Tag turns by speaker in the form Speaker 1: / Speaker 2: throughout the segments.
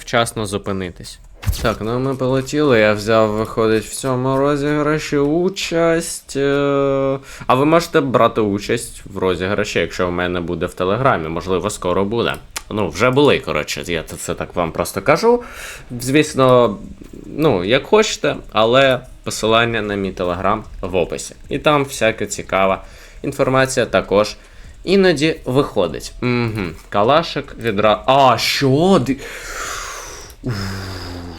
Speaker 1: вчасно зупинитись. Так, ну ми полетіли. Я взяв, виходить, в цьому розіграші участь. е, А ви можете брати участь в розіграші, якщо в мене буде в телеграмі. Можливо, скоро буде. Ну, вже були, коротше, я це так вам просто кажу. Звісно, ну, як хочете, але посилання на мій телеграм в описі. І там всяка цікава інформація також іноді виходить. Угу. Калашик відра. А, що? Ди-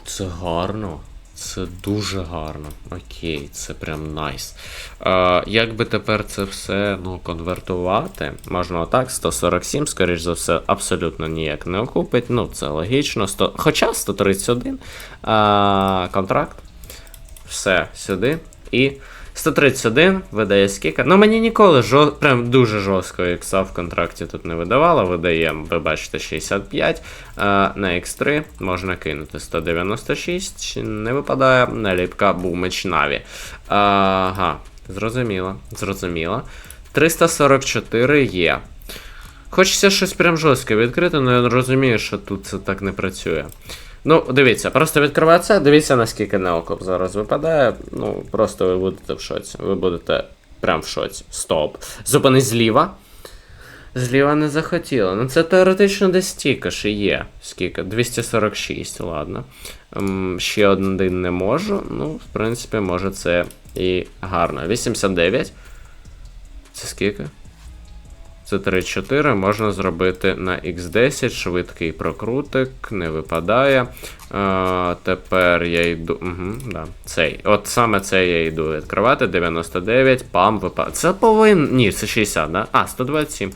Speaker 1: це гарно. Це дуже гарно. Окей, це прям найс. Е, як би тепер це все ну, конвертувати? Можна отак, 147, скоріш за все, абсолютно ніяк не окупить. Ну, це логічно. 100... Хоча 131 е, контракт. Все сюди. І 131 видає скільки. Ну мені ніколи жо... прям дуже жорстко ікса в контракті тут не видавало. Видає, ви бачите, 65. А, на X3 можна кинути 196. Не випадає наліпка бумич Наві. Ага, зрозуміло, зрозуміло. 344 є. Хочеться щось прям жорстке відкрити, але я розумію, що тут це так не працює. Ну, дивіться, просто відкривається, дивіться, наскільки неокоп зараз випадає. Ну, просто ви будете в шоці. Ви будете прям в шоці. Стоп. Зупинись зліва. Зліва не захотіло. Ну це теоретично десь стільки і є. Скільки? 246, ладно. Ем, ще один не можу. Ну, в принципі, може це і гарно. 89. Це скільки? Це 3-4 можна зробити на X10, швидкий прокрутик, не випадає. А, тепер я йду. Угу, да, цей. От саме це я йду відкривати. 99, пам, випадає. Це повинен. Ні, це 60, да? А, 127.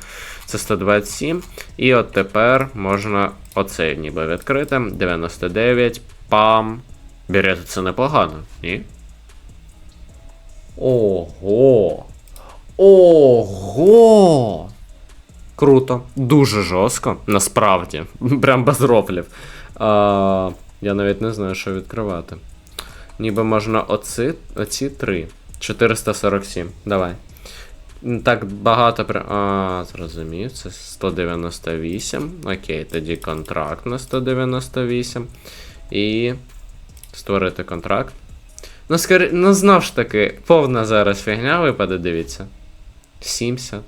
Speaker 1: Це 127. І от тепер можна оцей ніби відкрити. 99, пам. Берете це непогано, ні? Ого! Ого! Круто, дуже жорстко, насправді. Прям без рофлів. А, я навіть не знаю, що відкривати. Ніби можна оці, оці три. 447. Давай. Так багато. А, зрозумів, це 198. Окей, тоді контракт на 198. І. Створити контракт. Ну, скорі... ну знов ж таки, повна зараз фігня випаде, дивіться. 70.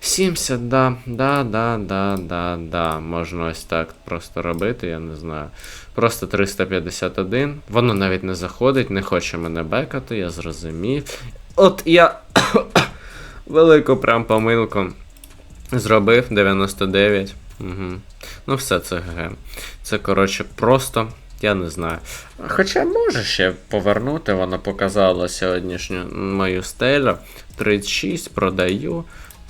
Speaker 1: 70, да, да, да, да, да, да. Можна ось так просто робити, я не знаю. Просто 351. Воно навіть не заходить, не хоче мене бекати, я зрозумів. От я велику прям помилку зробив 99. Угу. Ну, все це ГГ. Це, коротше, просто. Я не знаю. Хоча може ще повернути, воно показало сьогоднішню мою стелю. 36 продаю.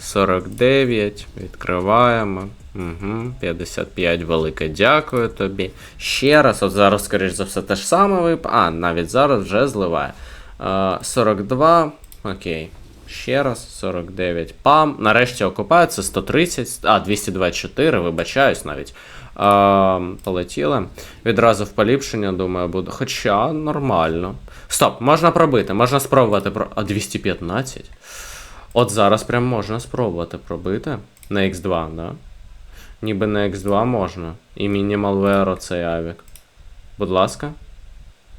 Speaker 1: 49, відкриваємо. Угу, 55, велике дякую тобі. Ще раз, от зараз, скоріш за все, те ж саме вип... А, навіть зараз вже зливає. Е, 42, окей. Ще раз, 49. Пам. Нарешті окупається 130. А, 224, вибачаюсь навіть. Е, полетіли. Відразу в поліпшення, думаю, буде. Хоча нормально. Стоп, можна пробити, можна спробувати про. А 215? От зараз прям можна спробувати пробити на X2, да? Ніби на X2 можна. І мінімалвер оцей авік. Будь ласка.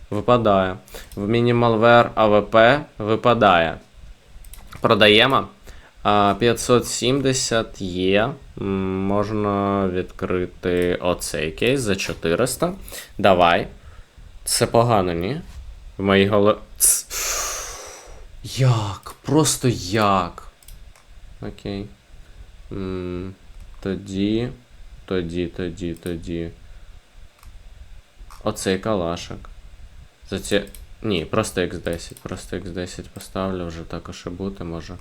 Speaker 1: Випадає. В мінімалвер АВП випадає. Продаємо. 570 є. Можна відкрити оцей кейс за 400. Давай. Це погано, ні? В моїй голові. Як? Просто як? Окей. М, Тоді. Тоді, тоді, тоді. Оцей калашик. За ці. Ні, просто X10. Просто X10 поставлю, вже також і бути може.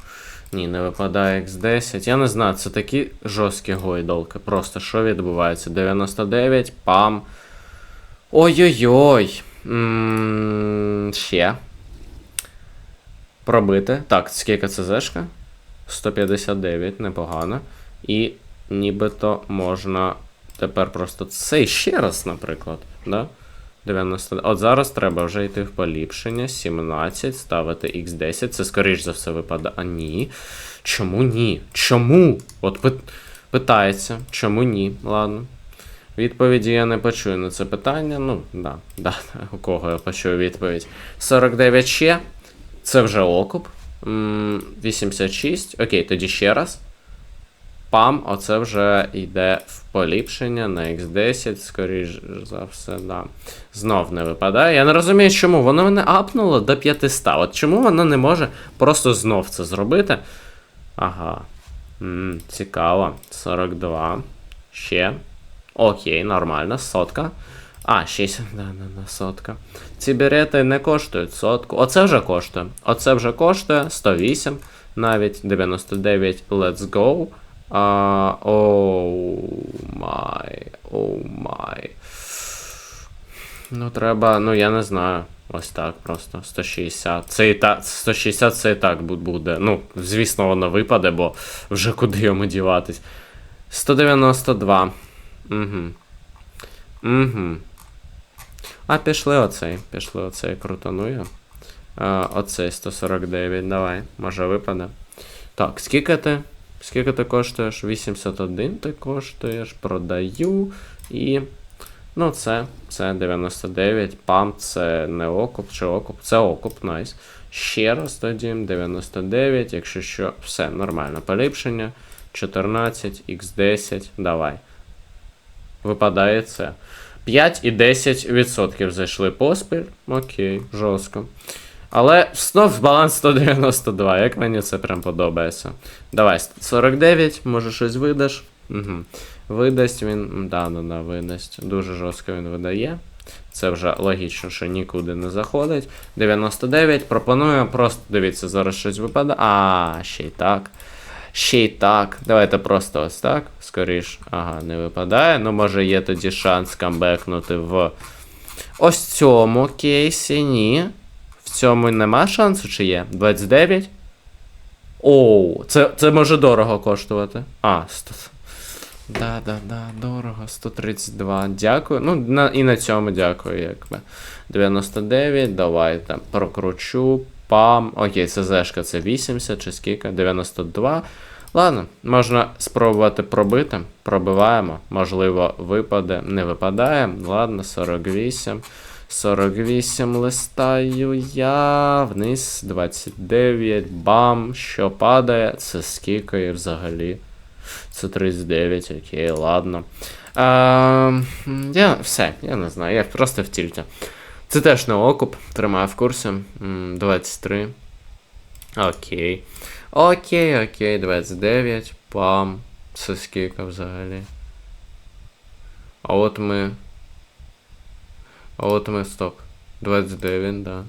Speaker 1: Ні, не випадає X10. Я не знаю, це такі жорсткі гойдолки. Просто що відбувається? 99, пам. Ой-ой-ой. Ще. Пробити. Так, скільки це зешка? 159, непогано. І нібито можна тепер просто це ще раз, наприклад. Да? 90. От зараз треба вже йти в поліпшення. 17, ставити X10. Це скоріш за все випадає. А ні. Чому ні? Чому? От пит... питається. Чому ні? Ладно. Відповіді я не почую на це питання. Ну, да, да, у кого я почую відповідь. 49 ще. Це вже окуп. 86. Окей, тоді ще раз. Пам, оце вже йде в поліпшення на X10, скоріш за все, да. Знов не випадає. Я не розумію, чому. Воно мене апнуло до 500. От чому воно не може просто знов це зробити? Ага. м цікаво. 42. Ще. Окей, нормально. Сотка. А, 6. Да, да, да, сотка. Ці берети не коштують сотку. Оце вже коштує. Оце вже коштує 108, навіть 99 let's go. Оу май, оу май. Ну, треба, ну я не знаю. Ось так просто. 160. Це і так. 160 це і так буде. Ну, звісно, воно випаде, бо вже куди йому діватись. 192. Угу. Угу. А, пішли оцей. Пішли оцей крутаную. А, оцей 149, давай. Може випаде. Так, скільки ти? Скільки ти коштуєш? 81 ти коштуєш, продаю. І. Ну, це, це 99. Пам, це не окуп чи окуп. Це окуп, найс. Ще раз тоді 99, якщо що, все, нормально. Поліпшення. 14, x10, давай. Випадає це. 5 і 10% зайшли поспіль. Окей, жорстко. Але знов баланс 192, як мені це прям подобається. Давай, 49, може щось видаш. Угу. Видасть він. Да, да, да, видасть. Дуже жорстко він видає. Це вже логічно, що нікуди не заходить. 99. Пропоную просто дивіться, зараз щось випадає. А, ще й так. Ще й так. Давайте просто ось так. Скоріш. Ага, не випадає. Ну, може, є тоді шанс камбекнути в ось цьому кейсі. Ні. В цьому нема шансу, чи є? 29. Оу, це, це може дорого коштувати. А, 100. Да, да, да, дорого. 132. Дякую. Ну, на, і на цьому дякую, якби. 99, давайте. Прокручу. Пам. Окей, це зешка, це 80 чи скільки? 92. Ладно, можна спробувати пробити. Пробиваємо. Можливо, випаде. Не випадає. Ладно, 48. 48 листаю я. Вниз 29. Бам. Що падає? Це скільки взагалі? Це 39, окей, ладно. А, я все, я не знаю, я просто в тільті. Це теж не окуп, тримаю в курсі. 23. Окей. Окей, окей, 29. Пам. Це скільки взагалі. А от ми. А от ми, стоп. 29, да.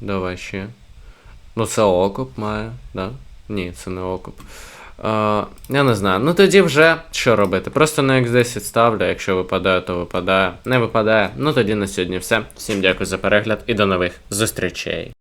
Speaker 1: Давай ще. Ну, це окуп має, да? Ні, це не окуп. Я не знаю. Ну тоді вже що робити? Просто на X10 ставлю, якщо випадає, то випадає. Не випадає. Ну тоді на сьогодні все. Всім дякую за перегляд і до нових зустрічей.